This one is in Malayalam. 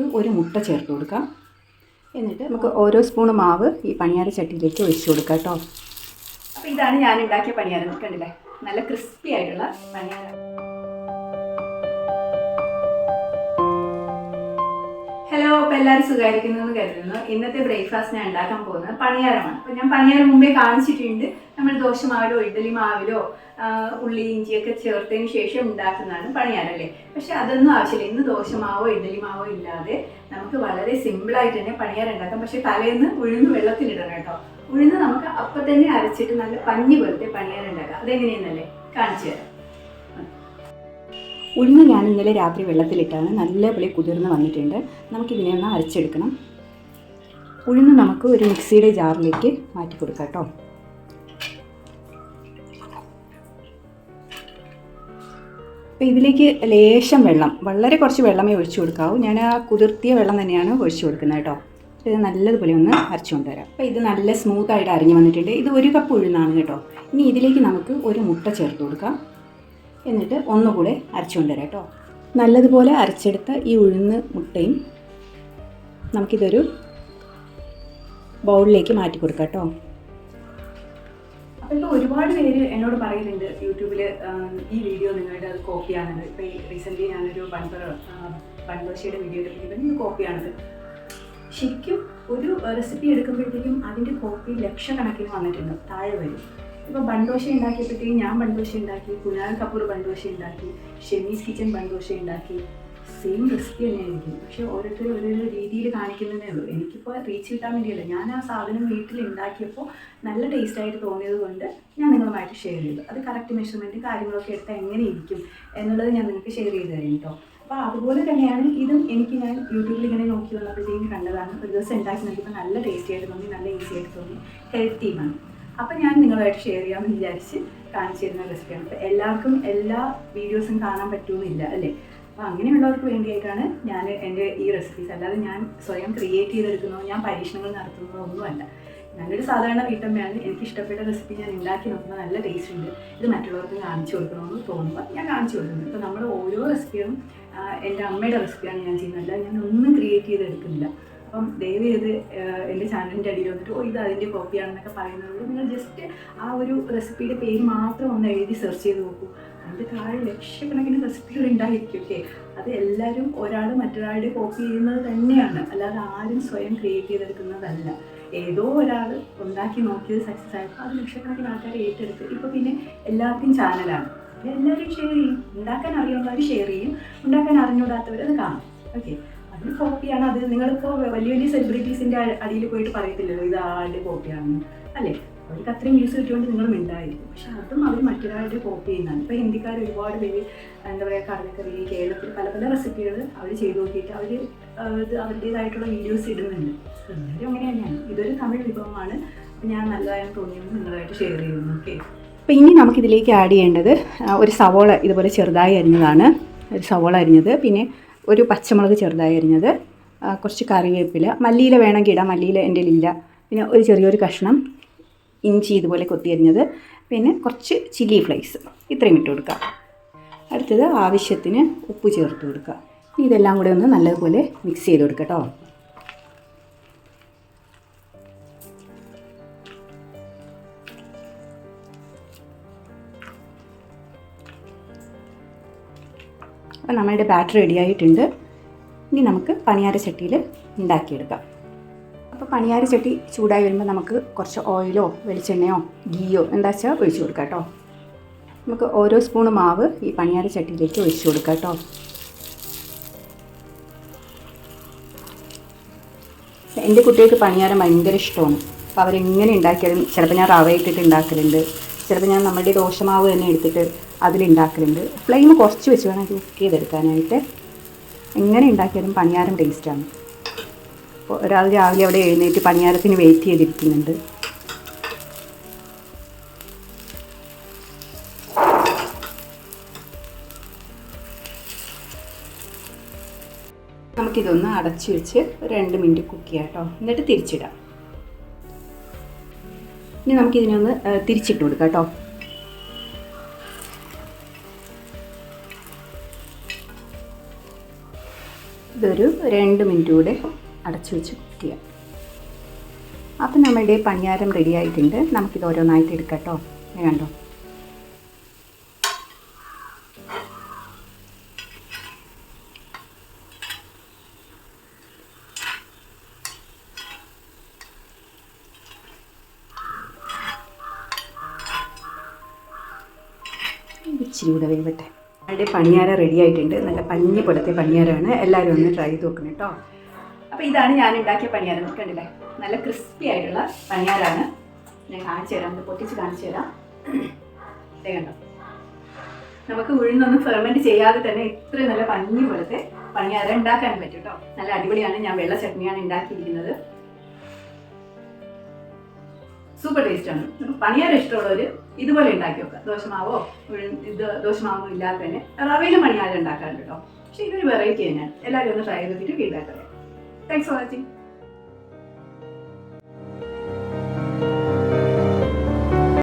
നമുക്ക് ഒരു മുട്ട ചേർത്ത് കൊടുക്കാം. എന്നിട്ട് നമുക്ക് ഓരോ സ്പൂൺ മാവ് ഈ പണിയാര ചട്ടിയിലേക്ക് ഒഴിച്ചു കൊടുക്കാം കേട്ടോ. അപ്പോൾ ഇതാണ് ഞാൻ ഉണ്ടാക്കിയ പണിയാരം. കണ്ടില്ലേ? നല്ല ക്രിസ്പി ആയിട്ടുള്ള പണിയാരം. എല്ലാവരും സുഖമായിരിക്കുന്നു എന്ന് കരുതുന്നു. ഇന്നത്തെ ബ്രേക്ക്ഫാസ്റ്റ് ഞാൻ ഉണ്ടാക്കാൻ പോകുന്നത് പണിയാരമാണ് അപ്പൊ ഞാൻ പണിയാരം മുമ്പേ കാണിച്ചിട്ടുണ്ട്. നമ്മൾ ദോശമാവിലോ ഇഡ്ഡലി മാവിലോ ഉള്ളി ഇഞ്ചിയൊക്കെ ചേർത്തതിന് ശേഷം ഉണ്ടാക്കുന്നതാണ് പണിയാരം അല്ലേ? പക്ഷെ അതൊന്നും ആവശ്യമില്ല. ഇന്ന് ദോശമാവോ ഇഡ്ഡലി മാവോ ഇല്ലാതെ നമുക്ക് വളരെ സിമ്പിളായിട്ട് തന്നെ പണിയാരം ഉണ്ടാക്കാം. പക്ഷെ തലേന്ന് ഉഴുന്ന് വെള്ളത്തിലിടണം കേട്ടോ. ഉഴുന്ന് നമുക്ക് അപ്പം തന്നെ അരച്ചിട്ട് നല്ല പഞ്ഞി പോലത്തെ പണിയാരം ഉണ്ടാക്കാം. അതെങ്ങനെയെന്നല്ലേ? കാണിച്ചു തരാം. ഉഴുന്ന് ഞാൻ ഇന്നലെ രാത്രി വെള്ളത്തിലിട്ടാണ് നല്ലപോലെ കുതിർന്ന് വന്നിട്ടുണ്ട്. നമുക്കിതിനെ ഒന്ന് അരച്ചെടുക്കണം. ഉഴുന്ന് നമുക്ക് ഒരു മിക്സിയുടെ ജാറിലേക്ക് മാറ്റി കൊടുക്കാം കേട്ടോ. അപ്പോൾ ഇതിലേക്ക് ലേശം വെള്ളം വളരെ കുറച്ച് വെള്ളമേ ഒഴിച്ചു കൊടുക്കാവൂ. ഞാൻ ആ കുതിർത്തിയ വെള്ളം തന്നെയാണ് ഒഴിച്ചു കൊടുക്കുന്നത് കേട്ടോ. ഇത് നല്ലതുപോലെ ഒന്ന് അരച്ചു കൊണ്ടുവരാം. അപ്പോൾ ഇത് നല്ല സ്മൂത്തായിട്ട് അരിഞ്ഞു വന്നിട്ടുണ്ട്. ഇത് ഒരു കപ്പ് ഉഴുന്നാണ് കേട്ടോ. ഇനി ഇതിലേക്ക് നമുക്ക് ഒരു മുട്ട ചേർത്ത് കൊടുക്കാം. എന്നിട്ട് ഒന്നുകൂടെ അരച്ചുകൊണ്ട് വരാം കേട്ടോ. നല്ലതുപോലെ അരച്ചെടുത്ത ഈ ഉഴുന്ന് മുട്ടയും നമുക്കിതൊരു ബൗളിലേക്ക് മാറ്റി കൊടുക്കാം കേട്ടോ. അപ്പോൾ ഇപ്പോൾ ഒരുപാട് പേര് എന്നോട് പറയുന്നുണ്ട് യൂട്യൂബിൽ ഈ വീഡിയോ നിങ്ങളുടെ അത് കോപ്പിയാണത് ഇപ്പോൾ റീസെന്റ്ലി ഞാനൊരു ബൺബർ ബൺദോശയുടെ വീഡിയോ എടുത്തിട്ടുണ്ട് കോപ്പിയാണത് ശരിക്കും ഒരു റെസിപ്പി എടുക്കുമ്പോഴത്തേക്കും അതിന്റെ കോപ്പി ലക്ഷക്കണക്കിന് വന്നിട്ടുണ്ട്. താഴെ വരും. ഇപ്പോൾ ബൺദോശ ഉണ്ടാക്കിയപ്പോഴത്തേക്കും ഞാൻ ബൺദോശ ഉണ്ടാക്കി കുനാൽ കപൂർ ബൺദോശ ഉണ്ടാക്കി ഷെമീസ് കിച്ചൻ ബൺദോശ ഉണ്ടാക്കി. സെയിം റെസിപ്പി തന്നെയായിരിക്കും. പക്ഷെ ഓരോരുത്തർ ഓരോരോ രീതിയിൽ കാണിക്കുന്നതേ ഉള്ളൂ. എനിക്കിപ്പോൾ റീച്ച് കിട്ടാൻ വേണ്ടിയല്ല. ഞാൻ ആ സാധനം വീട്ടിൽ ഉണ്ടാക്കിയപ്പോൾ നല്ല ടേസ്റ്റ് ആയിട്ട് തോന്നിയത് കൊണ്ട് ഞാൻ നിങ്ങളുമായിട്ട് ഷെയർ ചെയ്തു. അത് കറക്റ്റ് മെഷർമെന്റ് കാര്യങ്ങളൊക്കെ എടുത്താൽ എങ്ങനെ ഇരിക്കും എന്നുള്ളത് ഞാൻ നിങ്ങൾക്ക് ഷെയർ ചെയ്ത് തരും കേട്ടോ. അപ്പോൾ അതുപോലെ തന്നെയാണ് ഇതും എനിക്ക് ഞാൻ യൂട്യൂബിൽ ഇങ്ങനെ നോക്കി വന്നപ്പോഴത്തേക്കും കണ്ടതാണ്. ഒരു ദിവസം ഉണ്ടാക്കി നോക്കിയപ്പോൾ നല്ല ടേസ്റ്റി ആയിട്ട് തോന്നി നല്ല ഈസി ആയിട്ട് തോന്നി. ഹെൽത്തിയുമാണ് അപ്പം ഞാൻ നിങ്ങളുമായിട്ട് ഷെയർ ചെയ്യാമെന്ന് വിചാരിച്ച് കാണിച്ചു തരുന്ന റെസിപ്പിയാണ് അപ്പോൾ എല്ലാവർക്കും എല്ലാ വീഡിയോസും കാണാൻ പറ്റുമെന്നില്ല അല്ലേ? അപ്പോൾ അങ്ങനെയുള്ളവർക്ക് വേണ്ടിയിട്ടാണ് ഞാൻ എന്റെ ഈ റെസിപ്പീസ് അല്ലാതെ ഞാൻ സ്വയം ക്രിയേറ്റ് ചെയ്തെടുക്കുന്നതോ ഞാൻ പരീക്ഷണങ്ങൾ നടത്തുന്നതോ ഒന്നുമല്ല. ഞാനൊരു സാധാരണ വീട്ടമ്മയാണ്. എനിക്ക് ഇഷ്ടപ്പെട്ട റെസിപ്പി ഞാൻ ഉണ്ടാക്കി നോക്കുമ്പോൾ നല്ല ടേസ്റ്റ് ഉണ്ട്. ഇത് മറ്റുള്ളവർക്ക് കാണിച്ചു കൊടുക്കണമെന്ന് തോന്നുമ്പോൾ ഞാൻ കാണിച്ചു കൊടുക്കുന്നു. ഇപ്പോൾ നമ്മുടെ ഓരോ റെസിപ്പിയും എന്റെ അമ്മയുടെ റെസിപ്പിയാണ് ഞാൻ ചെയ്യുന്നത്. ഞാൻ ഒന്നും ക്രിയേറ്റ് ചെയ്തെടുക്കുന്നില്ല. അപ്പം ദയവ് ചെയ്ത് എന്റെ ചാനലിന്റെ അടിയിൽ വന്നിട്ട് ഓ ഇത് അതിന്റെ കോപ്പിയാണെന്നൊക്കെ പറയുന്നത് നിങ്ങൾ ജസ്റ്റ് ആ ഒരു റെസിപ്പിയുടെ പേര് മാത്രം ഒന്ന് എഴുതി സെർച്ച് ചെയ്ത് നോക്കൂ. അതിന്റെ താഴെ ലക്ഷക്കണക്കിന് റെസിപ്പികൾ ഉണ്ടായിരിക്കും ഓക്കെ അത് എല്ലാവരും ഒരാൾ മറ്റൊരാളുടെ കോപ്പി ചെയ്യുന്നത് തന്നെയാണ്. അല്ലാതെ ആരും സ്വയം ക്രിയേറ്റ് ചെയ്തെടുക്കുന്നതല്ല. ഏതോ ഒരാൾ ഉണ്ടാക്കി നോക്കിയത് സക്സസ് ആയപ്പോൾ അത് ലക്ഷക്കണക്കിന് ആൾക്കാർ ഏറ്റെടുത്ത്. ഇപ്പോൾ പിന്നെ എല്ലാവർക്കും ചാനലാണ്. എല്ലാവരും ഷെയർ ചെയ്യും. ഉണ്ടാക്കാൻ അറിയുന്നവർ ഷെയർ ചെയ്യും. ഉണ്ടാക്കാൻ അറിഞ്ഞൂടാത്തവർ അത് കാണും ഓക്കെ അതിന് കോപ്പിയാണ് അത്. നിങ്ങളിപ്പോൾ വലിയ വലിയ സെലിബ്രിറ്റീസിന്റെ അടിയിൽ പോയിട്ട് പറയത്തില്ലല്ലോ ഇത് ആളുടെ കോപ്പിയാണ് അല്ലേ? അവർക്ക് അത്രയും വ്യൂസ് കിട്ടിയോണ്ട് നിങ്ങൾ മിണ്ടായിരിക്കും. പക്ഷെ അതും അവർ മറ്റൊരാളുടെ കോപ്പി ചെയ്യുന്നതാണ്. ഇപ്പോൾ ഹിന്ദിക്കാർ ഒരുപാട് പേര് എന്താ പറയുക കടലക്കറി കേരളത്തിൽ പല പല റെസിപ്പികൾ അവർ ചെയ്തു നോക്കിയിട്ട് അവർ അവരുടേതായിട്ടുള്ള വീഡിയോസ് ഇടുന്നുണ്ട്. എല്ലാവരും അങ്ങനെ തന്നെയാണ്. ഇതൊരു തമിഴ് വിഭവമാണ്. ഞാൻ നല്ലതായെന്ന് തോന്നിയത് നിങ്ങളായിട്ട് ഷെയർ ചെയ്യുന്നു. ഓക്കെ അപ്പോൾ ഇനി നമുക്കിതിലേക്ക് ആഡ് ചെയ്യേണ്ടത് ഒരു സവോള ഇതുപോലെ ചെറുതായി അരിഞ്ഞതാണ്. ഒരു സവോള അരിഞ്ഞത്. പിന്നെ ഒരു പച്ചമുളക് ചെറുതായി അരിഞ്ഞത്. കുറച്ച് കറിവേപ്പില. മല്ലിയില വേണമെങ്കിൽ ഇടാം. മല്ലിയില എന്റെ ഇല്ല പിന്നെ ഒരു ചെറിയൊരു കഷ്ണം ഇഞ്ചി ഇതുപോലെ കൊത്തി കൊത്തിയരിഞ്ഞത് പിന്നെ കുറച്ച് ചില്ലി ഫ്ലേക്സ്. ഇത്രയും ഇട്ട് കൊടുക്കുക. അടുത്തത് ആവശ്യത്തിന് ഉപ്പ് ചേർത്ത് കൊടുക്കുക. ഇതെല്ലാം കൂടെ ഒന്ന് നല്ലതുപോലെ മിക്സ് ചെയ്ത് കൊടുക്കുക കേട്ടോ. അപ്പോൾ നമ്മളുടെ ബാറ്റർ റെഡി ആയിട്ടുണ്ട്. ഇനി നമുക്ക് പണിയാര ചട്ടിയിൽ ഉണ്ടാക്കിയെടുക്കാം. അപ്പോൾ പണിയാര ചട്ടി ചൂടായി വരുമ്പോൾ നമുക്ക് കുറച്ച് ഓയിലോ വെളിച്ചെണ്ണയോ ഗീയോ എന്താ വെച്ചാൽ ഒഴിച്ചു കൊടുക്കാം കേട്ടോ. നമുക്ക് ഓരോ സ്പൂൺ മാവ് ഈ പണിയാര ചട്ടിയിലേക്ക് ഒഴിച്ചു കൊടുക്കാം കേട്ടോ. എന്റെ കുട്ടികൾക്ക് പണിയാരം ഭയങ്കര ഇഷ്ടമാണ്. അപ്പോൾ അവരെങ്ങനെ ഉണ്ടാക്കിയാലും ചിലപ്പോൾ ഞാൻ റവ ഇട്ടിട്ട് ഉണ്ടാക്കലുണ്ട്. ചിലപ്പോൾ ഞാൻ നമ്മുടെ ദോശമാവ് തന്നെ എടുത്തിട്ട് അതിലുണ്ടാക്കലുണ്ട്. ഫ്ലെയിം കുറച്ച് വെച്ച് വേണം കുക്ക് ചെയ്തെടുക്കാനായിട്ട്. എങ്ങനെ ഉണ്ടാക്കിയാലും പണിയാരം ടേസ്റ്റാണ് അപ്പോൾ ഒരാൾ രാവിലെ അവിടെ എഴുന്നേറ്റ് പണിയാരത്തിന് വെയിറ്റ് ചെയ്തിരിക്കുന്നുണ്ട്. നമുക്കിതൊന്ന് അടച്ചു വെച്ച് രണ്ട് മിനിറ്റ് കുക്ക് ചെയ്യാം കേട്ടോ എന്നിട്ട് തിരിച്ചിടാം. ഇനി നമുക്കിതിനൊന്ന് തിരിച്ചിട്ട് കൊടുക്കാം കേട്ടോ ഇതൊരു രണ്ട് മിനിറ്റ് കൂടെ അടച്ചു വെച്ച് കുക്ക് ചെയ്യാം. അപ്പം നമ്മളുടെ പണിയാരം റെഡി ആയിട്ടുണ്ട്. നമുക്കിത് ഓരോന്നായിട്ട് എടുക്കാം കേട്ടോ ഇത് കണ്ടോ? ഇച്ചിരി കൂടെ വേവട്ടെ. നമ്മുടെ പണിയാര റെഡി ആയിട്ടുണ്ട്. നല്ല പഞ്ഞി പോലത്തെ പണിയാരമാണ്. എല്ലാവരും ഒന്ന് ട്രൈ ചെയ്ത് നോക്കണം കേട്ടോ അപ്പോൾ ഇതാണ് ഞാൻ ഉണ്ടാക്കിയ പണിയാരം. കണ്ടില്ലേ? നല്ല ക്രിസ്പി ആയിട്ടുള്ള പണിയാരാണ്. ഞാൻ കാണിച്ചു തരാം. പൊട്ടിച്ച് കാണിച്ചു തരാം. കണ്ടോ? നമുക്ക് ഉഴുന്നൊന്നും ഫെർമെന്റ് ചെയ്യാതെ തന്നെ ഇത്രയും നല്ല പഞ്ഞി പോലത്തെ പണിയാരം ഉണ്ടാക്കാൻ പറ്റും കേട്ടോ നല്ല അടിപൊളിയാണ്. ഞാൻ വെള്ള ചട്നിയാണ് ഉണ്ടാക്കിയിരിക്കുന്നത്. സൂപ്പർ ടേസ്റ്റ് ആണ് പണിയാരം ഇഷ്ടമുള്ളവർ ഇതുപോലെ ഉണ്ടാക്കി വെക്കുക ദോശമാവോ? ഇത് ദോശമാവൊന്നും ഇല്ലാതെ തന്നെ റവയിലും പണിയാരം ഉണ്ടാക്കാറുണ്ട് കേട്ടോ. പക്ഷേ ഇതൊരു വെറൈറ്റി തന്നെയാണ്. എല്ലാവരും ഒന്ന് ട്രൈ ചെയ്തിട്ട് ഫീഡ്ബാക്ക് അറിയാം താങ്ക്സ് ഫോർ വാച്ചിങ്